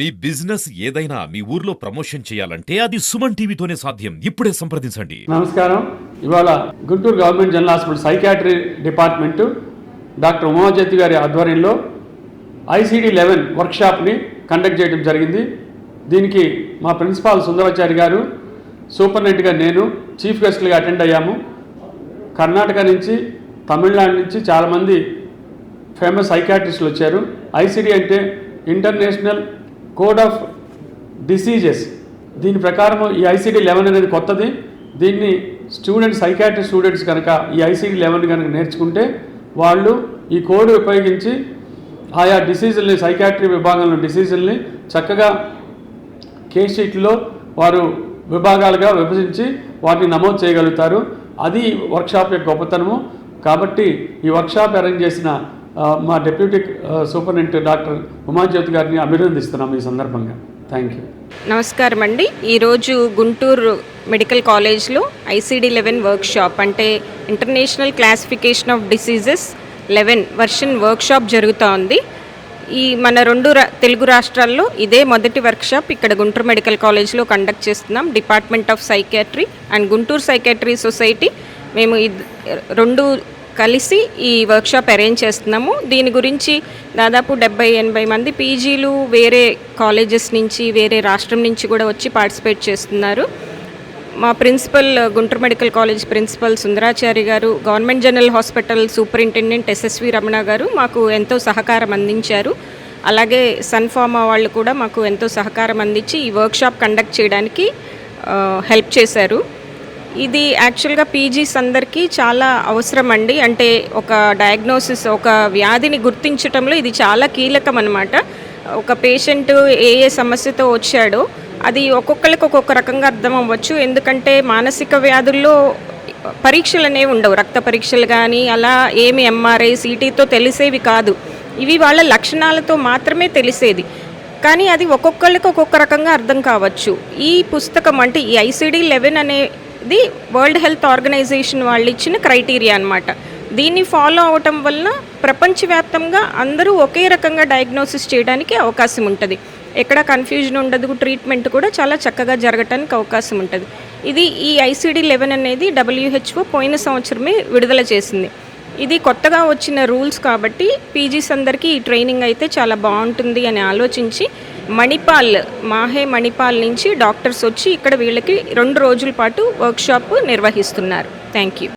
మీ business ఏదైనా మీ ఊర్లో promotion చేయాలంటే అది సుమన్ టీవీతోనే సాధ్యం. ఇప్పుడే సంప్రదించండి. నమస్కారం. ఇవాళ Guntur government general hospital psychiatry department doctor Umajyothi గారి ఆధ్వర్యంలో ఐసీడీ లెవెన్ వర్క్షాప్ని కండక్ట్ చేయడం జరిగింది. దీనికి మా ప్రిన్సిపాల్ సుందరాచారి గారు సూపరింటెండెంట్గా నేను చీఫ్ గెస్ట్లుగా అటెండ్ అయ్యాము. కర్ణాటక నుంచి తమిళనాడు నుంచి చాలామంది ఫేమస్ సైకాట్రిస్టులు వచ్చారు. ఐసీడీ అంటే ఇంటర్నేషనల్ కోడ్ ఆఫ్ డిసీజెస్. దీని ప్రకారం ఈ ఐసీడీ లెవెన్ అనేది కొత్తది. దీన్ని స్టూడెంట్స్ సైకాట్రీ స్టూడెంట్స్ కనుక ఈ ఐసీడీ లెవెన్ కనుక నేర్చుకుంటే వాళ్ళు ఈ కోడ్ ఉపయోగించి ఆయా డిసీజుల్ని సైకాట్రీ విభాగంలో డిసీజుల్ని చక్కగా కేస్ షీట్లో వారు విభాగాలుగా విభజించి వాటిని నమోదు చేయగలుగుతారు. అది వర్క్షాప్ యొక్క గొప్పతనము. కాబట్టి ఈ వర్క్షాప్ అరేంజ్ చేసిన మా డిప్యూటీ సూపరింటెండెంట్ డాక్టర్ ఉమాజ్యోతి గారిని అభినందిస్తున్నాం ఈ సందర్భంగా. Thank you. నమస్కారం అండి. ఈరోజు గుంటూరు మెడికల్ కాలేజ్లో ఐసీడీ లెవెన్ వర్క్షాప్ అంటే international classification of diseases eleven version workshop జరుగుతూ ఉంది ఈ మన రెండు తెలుగు రాష్ట్రాల్లో ఇదే మొదటి వర్క్షాప్ ఇక్కడ గుంటూరు మెడికల్ కాలేజ్లో కండక్ట్ చేస్తున్నాం. Department of psychiatry and Guntur psychiatry society. మేము ఇద్ రెండు కలిసి ఈ వర్క్షాప్ అరేంజ్ చేస్తున్నాము. దీని గురించి దాదాపు డెబ్బై ఎనభై మంది పీజీలు వేరే కాలేజెస్ నుంచి వేరే రాష్ట్రం నుంచి కూడా వచ్చి పార్టిసిపేట్ చేస్తున్నారు. మా principal Guntur medical college principal Sundarachari garu government general hospital superintendent SSV Ramana garu మాకు ఎంతో సహకారం అందించారు. అలాగే సన్ఫార్మా వాళ్ళు కూడా మాకు ఎంతో సహకారం అందించి ఈ వర్క్షాప్ కండక్ట్ చేయడానికి హెల్ప్ చేశారు. ఇది యాక్చువల్గా పీజీస్ అందరికీ చాలా అవసరం అండి అంటే ఒక డయాగ్నోసిస్ ఒక వ్యాధిని గుర్తించటంలో ఇది చాలా కీలకం అనమాట ఒక పేషెంట్ ఏ ఏ సమస్యతో వచ్చాడో అది ఒక్కొక్కరికి ఒక్కొక్క రకంగా అర్థం అవ్వచ్చు. ఎందుకంటే మానసిక వ్యాధుల్లో పరీక్షలు అనేవి ఉండవు. రక్త పరీక్షలు కానీ అలా ఏమి ఎంఆర్ఐ సిటీతో తెలిసేవి కాదు. ఇవి వాళ్ళ లక్షణాలతో మాత్రమే తెలిసేది. కానీ అది ఒక్కొక్కరికి ఒక్కొక్క రకంగా అర్థం కావచ్చు. ఈ పుస్తకం అంటే ఈ ICD eleven the world health organization వాళ్ళు ఇచ్చిన క్రైటీరియా అనమాట దీన్ని ఫాలో అవటం వలన ప్రపంచవ్యాప్తంగా అందరూ ఒకే రకంగా డయాగ్నోసిస్ చేయడానికి అవకాశం ఉంటుంది. ఎక్కడ కన్ఫ్యూజన్ ఉండదు ట్రీట్మెంట్ కూడా చాలా చక్కగా జరగటానికి అవకాశం ఉంటుంది. ఇది ఈ ఐసిడి లెవెన్ అనేది డబ్ల్యూహెచ్ఓ పోయిన సంవత్సరమే విడుదల చేసింది. ఇది కొత్తగా వచ్చిన రూల్స్ కాబట్టి పీజీస్ అందరికీ ఈ ట్రైనింగ్ అయితే చాలా బాగుంటుంది అని ఆలోచించి మణిపాల్ మాహే మణిపాల్ నుంచి డాక్టర్స్ వచ్చి ఇక్కడ వీళ్ళకి రెండు రోజుల పాటు వర్క్షాప్ నిర్వహిస్తున్నారు. Thank you.